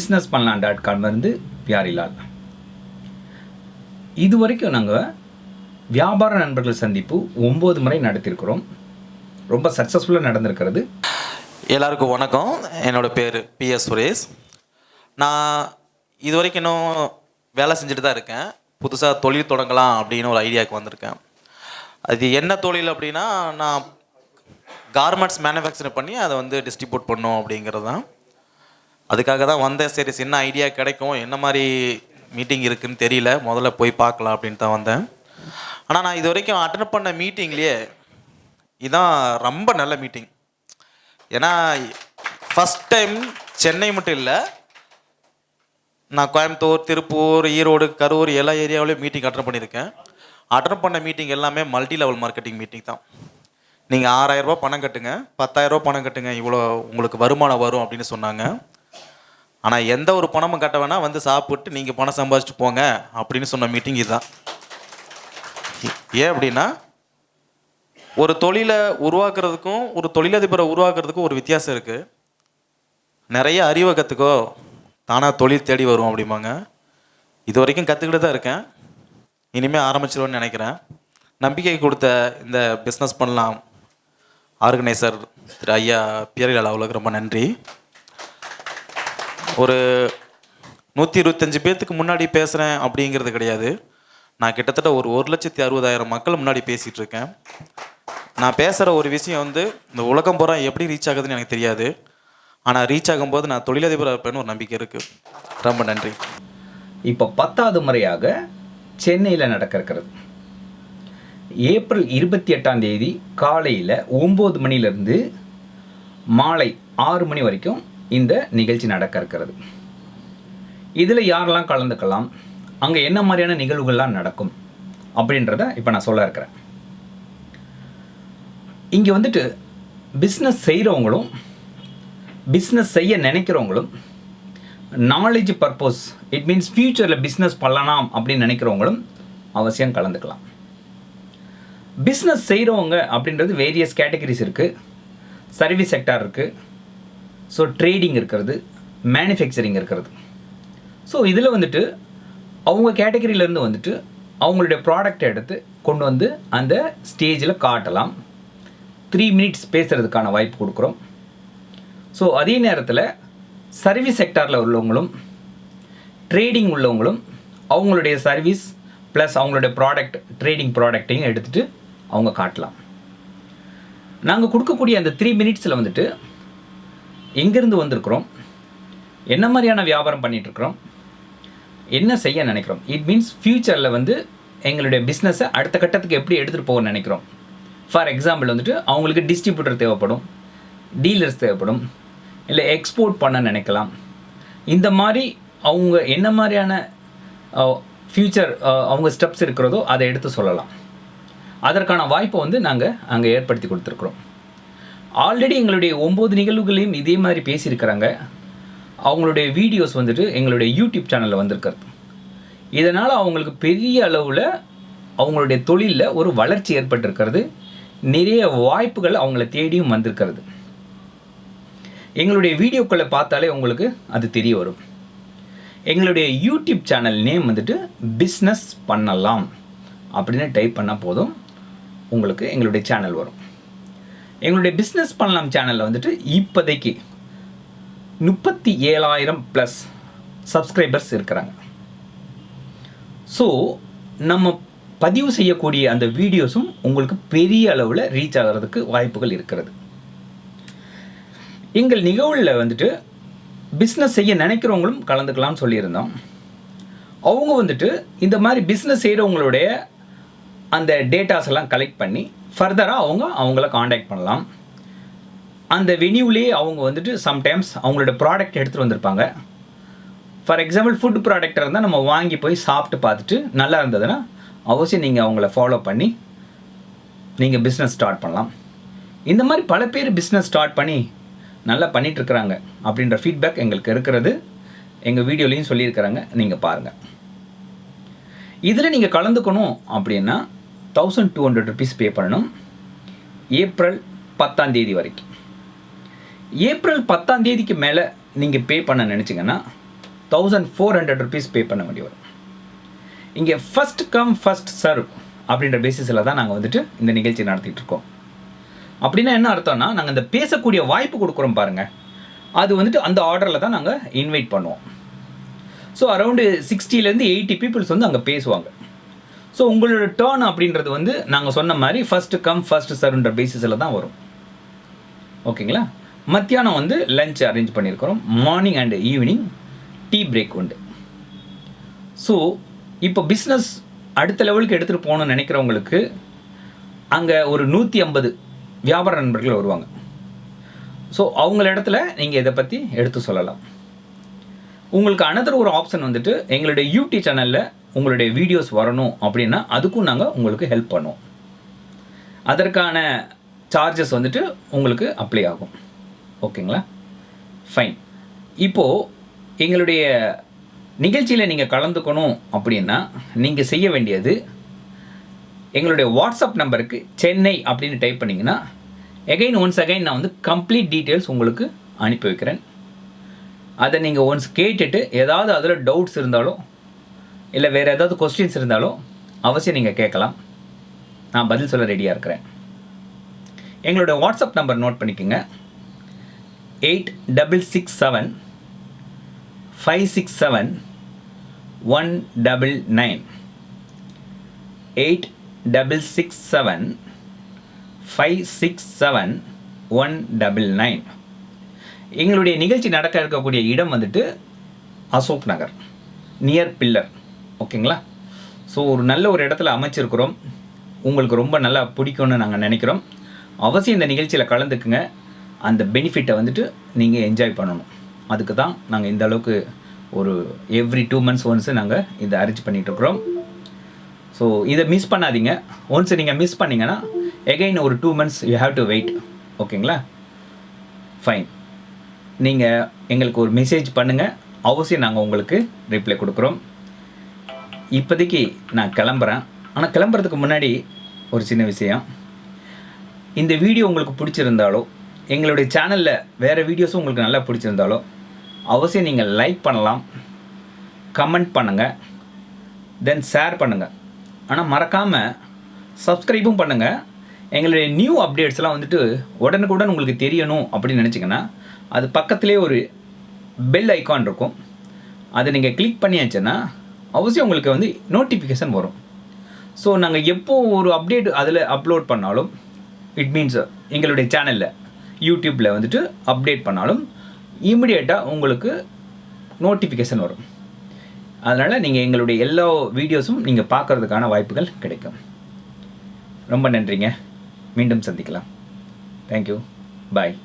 Business பண்ணலாம் dot காம்லேருந்து Pyarelal இது வரைக்கும் நாங்கள் வியாபார நண்பர்கள் சந்திப்பு ஒம்பது முறை நடத்தியிருக்கிறோம் ரொம்ப சக்ஸஸ்ஃபுல்லாக நடந்திருக்கிறது. எல்லாருக்கும் வணக்கம். என்னோடய பேர் பிஎஸ் சுரேஷ். நான் இது வரைக்கும் இன்னும் வேலை செஞ்சுட்டு தான் இருக்கேன். புதுசாக தொழில் தொடங்கலாம் அப்படின்னு ஒரு ஐடியாவுக்கு வந்திருக்கேன். அது என்ன தொழில் அப்படின்னா நான் கார்மெண்ட்ஸ் மேனுஃபேக்சர் பண்ணி அதை வந்து டிஸ்ட்ரிபியூட் பண்ணும் அப்படிங்கிறது தான். அதுக்காக தான் வந்தேன். சரி சின்ன ஐடியா கிடைக்கும். என்ன மாதிரி மீட்டிங் இருக்குன்னு தெரியல. முதல்ல போய் பார்க்கலாம் அப்படின்ட்டு தான் வந்தேன். ஆனால் நான் இது வரைக்கும் அட்டன் பண்ண மீட்டிங்லேயே இதுதான் ரொம்ப நல்ல மீட்டிங் ஏன்னா ஃபஸ்ட் டைம் சென்னை மட்டும் இல்லை நான் கோயம்புத்தூர் திருப்பூர் ஈரோடு கரூர் எல்லா ஏரியாவிலையும் மீட்டிங் அட்டன் பண்ணியிருக்கேன். அட்டன் பண்ண மீட்டிங் எல்லாமே மல்டி லெவல் மார்க்கெட்டிங் மீட்டிங் தான். நீங்கள் ஆறாயிரரூபா பணம் கட்டுங்க. பத்தாயிரரூபா பணம் கட்டுங்க. இவ்வளோ உங்களுக்கு வருமானம் வரும் அப்படின்னு சொன்னாங்க. ஆனால் எந்த ஒரு பணமும் கட்ட வேணால் வந்து சாப்பிட்டு நீங்கள் பணம் சம்பாதிச்சுட்டு போங்க அப்படின்னு சொன்ன மீட்டிங் இதுதான். ஏன் அப்படின்னா ஒரு தொழிலை உருவாக்குறதுக்கும் ஒரு தொழிலதிபரை உருவாக்குறதுக்கும் ஒரு வித்தியாசம் இருக்குது நிறைய அறிவை கற்றுக்கோ தானாக தொழில் தேடி வரும் அப்படிம்பாங்க. இது வரைக்கும் கற்றுக்கிட்டு தான் இருக்கேன். இனிமேல் ஆரம்பிச்சிருவேன்னு நினைக்கிறேன். நம்பிக்கை கொடுத்த இந்த பிஸ்னஸ் பண்ணலாம். ஆர்கனைசர் திரு ஐயா பியரிலால் அவ்வளோக்கு ரொம்ப நன்றி. ஒரு நூற்றி இருபத்தஞ்சி பேர்த்துக்கு முன்னாடி பேசுகிறேன் அப்படிங்கிறது கிடையாது. நான் கிட்டத்தட்ட ஒரு ஒரு லட்சத்தி அறுபதாயிரம் மக்கள் முன்னாடி பேசிகிட்டு இருக்கேன். நான் பேசுகிற ஒரு விஷயம் வந்து இந்த உலகம் பூரா எப்படி ரீச் ஆகுதுன்னு எனக்கு தெரியாது. ஆனால் ரீச் ஆகும்போது நான் தொழிலதிபராக இருப்பேன்னு ஒரு நம்பிக்கை இருக்குது ரொம்ப நன்றி. இப்போ பத்தாவது முறையாக சென்னையில் நடக்க இருக்கிறது ஏப்ரல் இருபத்தி எட்டாம் தேதி காலையில் ஒம்பது மணிலேருந்து மாலை ஆறு மணி வரைக்கும் இந்த நிகழ்ச்சி நடக்க இருக்கிறது. இதில் யாரெல்லாம் கலந்துக்கலாம் அங்கே என்ன மாதிரியான நிகழ்வுகள்லாம் நடக்கும் அப்படின்றத இப்போ நான் சொல்ல இருக்கிறேன். இங்கே வந்துட்டு பிஸ்னஸ் செய்கிறவங்களும் பிஸ்னஸ் செய்ய நினைக்கிறவங்களும் நாலேஜ் பர்பஸ் இட் மீன்ஸ் ஃப்யூச்சரில் பிஸ்னஸ் பண்ணலாம் அப்படின்னு நினைக்கிறவங்களும் அவசியம் கலந்துக்கலாம். பிஸ்னஸ் செய்கிறவங்க அப்படின்றது வேரியஸ் கேட்டகரிஸ் இருக்குது சர்வீஸ் செக்டார் இருக்குது ஸோ ட்ரேடிங் இருக்கிறது மேனுஃபேக்சரிங் இருக்கிறது. ஸோ இதில் வந்துட்டு அவங்க கேட்டகரியிலேருந்து வந்துட்டு அவங்களுடைய ப்ராடக்டை எடுத்து கொண்டு வந்து அந்த ஸ்டேஜில் காட்டலாம். த்ரீ மினிட்ஸ் பேசுகிறதுக்கான வாய்ப்பு கொடுக்குறோம். ஸோ அதே நேரத்தில் சர்வீஸ் செக்டாரில் உள்ளவங்களும் ட்ரேடிங் உள்ளவங்களும் அவங்களுடைய சர்வீஸ் ப்ளஸ் அவங்களுடைய ப்ராடக்ட் ட்ரேடிங் ப்ராடக்ட்டையும் எடுத்துகிட்டு அவங்க காட்டலாம். நாங்கள் கொடுக்கக்கூடிய அந்த த்ரீ மினிட்ஸில் வந்துட்டு எங்கேருந்து வந்திருக்கிறோம்? என்ன மாதிரியான வியாபாரம் பண்ணிகிட்ருக்குறோம் என்ன செய்ய நினைக்கிறோம்? இட் மீன்ஸ் ஃப்யூச்சரில் வந்து எங்களுடைய பிஸ்னஸை அடுத்த கட்டத்துக்கு எப்படி எடுத்துகிட்டு போக நினைக்கிறோம். ஃபார் எக்ஸாம்பிள் வந்துட்டு அவங்களுக்கு டிஸ்ட்ரிபியூட்டர் தேவைப்படும் டீலர்ஸ் தேவைப்படும் இல்லை எக்ஸ்போர்ட் பண்ண நினைக்கலாம். இந்த மாதிரி அவங்க என்ன மாதிரியான ஃப்யூச்சர் அவங்க ஸ்டெப்ஸ் இருக்கிறதோ அதை எடுத்து சொல்லலாம். அதற்கான வாய்ப்பை வந்து நாங்கள் அங்கே ஏற்படுத்தி கொடுத்துருக்குறோம். ஆல்ரெடி எங்களுடைய ஒம்பது நிகழ்வுகளையும் இதே மாதிரி பேசியிருக்கிறாங்க. அவங்களுடைய வீடியோஸ் வந்துட்டு எங்களுடைய யூடியூப் சேனலில் வந்திருக்கிறது. இதனால் அவங்களுக்கு பெரிய அளவில் அவங்களுடைய தொழிலில் ஒரு வளர்ச்சி ஏற்பட்டிருக்கிறது. நிறைய வாய்ப்புகள் அவங்கள தேடியும் வந்திருக்கிறது. எங்களுடைய வீடியோக்களை பார்த்தாலே உங்களுக்கு அது தெரிய வரும். எங்களுடைய யூடியூப் சேனல் நேம் வந்துட்டு பிஸ்னஸ் பண்ணலாம் அப்படின்னு டைப் பண்ணால் போதும். உங்களுக்கு எங்களுடைய சேனல் வரும். எங்களுடைய பிஸ்னஸ் பண்ணலாம் சேனலில் வந்துட்டு இப்போதைக்கு முப்பத்தி ஏழாயிரம் ப்ளஸ் சப்ஸ்கிரைபர்ஸ் இருக்கிறாங்க. ஸோ நம்ம பதிவு செய்யக்கூடிய அந்த வீடியோஸும் உங்களுக்கு பெரிய அளவில் ரீச் ஆகிறதுக்கு வாய்ப்புகள் இருக்கிறது. எங்கள் நிகழ்வில் வந்துட்டு பிஸ்னஸ் செய்ய நினைக்கிறவங்களும் கலந்துக்கலாம்னு சொல்லியிருந்தோம். அவங்க வந்துட்டு இந்த மாதிரி பிஸ்னஸ் செய்கிறவங்களுடைய அந்த டேட்டாஸ் எல்லாம் கலெக்ட் பண்ணி ஃபர்தராக அவங்க அவங்கள காண்டாக்ட் பண்ணலாம். அந்த வெனியூலேயே அவங்க வந்துட்டு சம்டைம்ஸ் அவங்களோட ப்ராடக்ட் எடுத்துகிட்டு வந்திருப்பாங்க. ஃபார் எக்ஸாம்பிள் ஃபுட் ப்ராடக்ட் இருந்தால் நம்ம வாங்கி போய் சாப்பிட்டு பார்த்துட்டு நல்லா இருந்ததுன்னா அவசியம் நீங்கள் அவங்கள ஃபாலோ பண்ணி நீங்கள் பிஸ்னஸ் ஸ்டார்ட் பண்ணலாம். இந்த மாதிரி பல பேர் பிஸ்னஸ் ஸ்டார்ட் பண்ணி நல்லா பண்ணிகிட்ருக்குறாங்க அப்படின்ற ஃபீட்பேக் எங்களுக்கு இருக்கிறது. எங்கள் வீடியோலையும் சொல்லியிருக்கிறாங்க. நீங்கள் பாருங்கள் இதில் நீங்கள் கலந்துக்கணும் அப்படின்னா thousand two hundred rupees pay பண்ணணும். ஏப்ரல் பத்தாம் தேதி வரைக்கும். ஏப்ரல் பத்தாம் தேதிக்கு மேலே நீங்கள் பே பண்ண நினச்சிங்கன்னா thousand four hundred rupees pay பண்ண வேண்டி வரும். இங்கே ஃபஸ்ட் கம் ஃபஸ்ட் சர்வ் அப்படின்ற பேசிஸில் தான் நாங்கள் வந்துட்டு இந்த நிகழ்ச்சி நடத்திட்டு இருக்கோம். அப்படின்னா என்ன அர்த்தம்னா நாங்கள் இந்த பேசக்கூடிய வாய்ப்பு கொடுக்குறோம் பாருங்கள் அது வந்துட்டு அந்த ஆர்டரில் தான் நாங்கள் இன்வைட் பண்ணுவோம். ஸோ அரௌண்டு சிக்ஸ்டிலேருந்து எயிட்டி பீப்புள்ஸ் வந்து அங்கே பேசுவாங்க. ஸோ உங்களோட டேர்ன் அப்படின்றது வந்து நாங்கள் சொன்ன மாதிரி ஃபஸ்ட்டு கம் ஃபஸ்ட்டு சர்வ்ன்ற பேசிஸில் தான் வரும். ஓகேங்களா? மத்தியானம் வந்து லஞ்ச் அரேஞ்ச் பண்ணியிருக்கிறோம் morning and evening tea break உண்டு. ஸோ இப்போ பிஸ்னஸ் அடுத்த லெவலுக்கு எடுத்துகிட்டு போகணும்னு நினைக்கிறவங்களுக்கு அங்கே ஒரு நூற்றி ஐம்பது வியாபார நண்பர்கள் வருவாங்க. ஸோ அவங்கள இடத்துல நீங்கள் இதை பற்றி எடுத்து சொல்லலாம். உங்களுக்கு அனதர் ஒரு ஆப்ஷன் வந்துட்டு எங்களுடைய யூடியூப் சேனலில் உங்களுடைய வீடியோஸ் வரணும் அப்படின்னா அதுக்கும் நாங்கள் உங்களுக்கு ஹெல்ப் பண்ணுவோம். அதற்கான சார்ஜஸ் வந்துட்டு உங்களுக்கு அப்ளை ஆகும். ஓகேங்களா? ஃபைன் இப்போது எங்களுடைய நிகழ்ச்சியில் நீங்கள் கலந்துக்கணும் அப்படின்னா நீங்கள் செய்ய வேண்டியது எங்களுடைய வாட்ஸ்அப் நம்பருக்கு சென்னை அப்படின்னு டைப் பண்ணிங்கன்னா எகைன் ஒன்ஸ் அகைன் நான் வந்து கம்ப்ளீட் டீட்டெயில்ஸ் உங்களுக்கு அனுப்பி வைக்கிறேன். அதை நீங்கள் ஒன்ஸ் கேட்டுட்டு ஏதாவது அதில் டவுட்ஸ் இருந்தாலும் இல்லை வேறு ஏதாவது கொஸ்டின்ஸ் இருந்தாலோ அவசியம் நீங்கள் கேட்கலாம். நான் பதில் சொல்ல ரெடியாக இருக்கிறேன். எங்களோட வாட்ஸ்அப் நம்பர் நோட் பண்ணிக்கோங்க. Eight double six seven five six seven one double nine eight double six seven five six seven one double nine எங்களுடைய நிகழ்ச்சி நடக்க இருக்கக்கூடிய இடம் வந்துட்டு அசோக் நகர் நியர் பில்லர் ஓகேங்களா? ஸோ ஒரு நல்ல ஒரு இடத்துல அமைச்சிருக்கிறோம். உங்களுக்கு ரொம்ப நல்லா பிடிக்கும்னு நாங்கள் நினைக்கிறோம். அவசியம் இந்த நிகழ்ச்சியில் கலந்துக்குங்க. அந்த பெனிஃபிட்டை வந்துட்டு நீங்கள் என்ஜாய் பண்ணணும். அதுக்கு தான் நாங்கள் இந்த அளவுக்கு ஒரு எவ்ரி டூ மந்த்ஸ் ஒன்ஸு நாங்கள் இதை அரேஞ்ச் பண்ணிகிட்ருக்குறோம் ஸோ இதை மிஸ் பண்ணாதீங்க. ஒன்ஸ் நீங்கள் மிஸ் பண்ணிங்கன்னா எகைன் ஒரு two months you have to wait ஓகேங்களா? ஃபைன் நீங்கள் எங்களுக்கு ஒரு மெசேஜ் பண்ணுங்கள் அவசியம் நாங்கள் உங்களுக்கு ரிப்ளை கொடுக்குறோம். இப்போதைக்கு நான் கிளம்புறேன். ஆனால் கிளம்புறதுக்கு முன்னாடி ஒரு சின்ன விஷயம். இந்த வீடியோ உங்களுக்கு பிடிச்சிருந்தாலோ எங்களுடைய சேனலில் வேறு வீடியோஸும் உங்களுக்கு நல்லா பிடிச்சிருந்தாலோ அவசியம் நீங்கள் லைக் பண்ணலாம் கமெண்ட் பண்ணுங்கள் தென் ஷேர் பண்ணுங்கள் ஆனால் மறக்காமல் சப்ஸ்கிரைபும் பண்ணுங்கள் எங்களுடைய நியூ அப்டேட்ஸ்லாம் வந்துட்டு உடனுக்குடன் உங்களுக்கு தெரியணும் அப்படின்னு நினச்சிங்கன்னா அது பக்கத்துலேயே ஒரு பெல் ஐக்கான் இருக்கும். அதை நீங்கள் கிளிக் பண்ணியாச்சுன்னா அவசியம் உங்களுக்கு வந்து நோட்டிஃபிகேஷன் வரும். ஸோ நாங்கள் எப்போ ஒரு அப்டேட் அதில் அப்லோட் பண்ணாலும் இட் மீன்ஸ் எங்களுடைய சேனலில் யூடியூப்பில் வந்துட்டு அப்டேட் பண்ணாலும் இமிடியேட்டாக உங்களுக்கு நோட்டிஃபிகேஷன் வரும். அதனால் நீங்கள் எங்களுடைய எல்லா வீடியோஸும் நீங்கள் பார்க்குறதுக்கான வாய்ப்புகள் கிடைக்கும். ரொம்ப நன்றிங்க. மீண்டும் சந்திக்கலாம். Thank you bye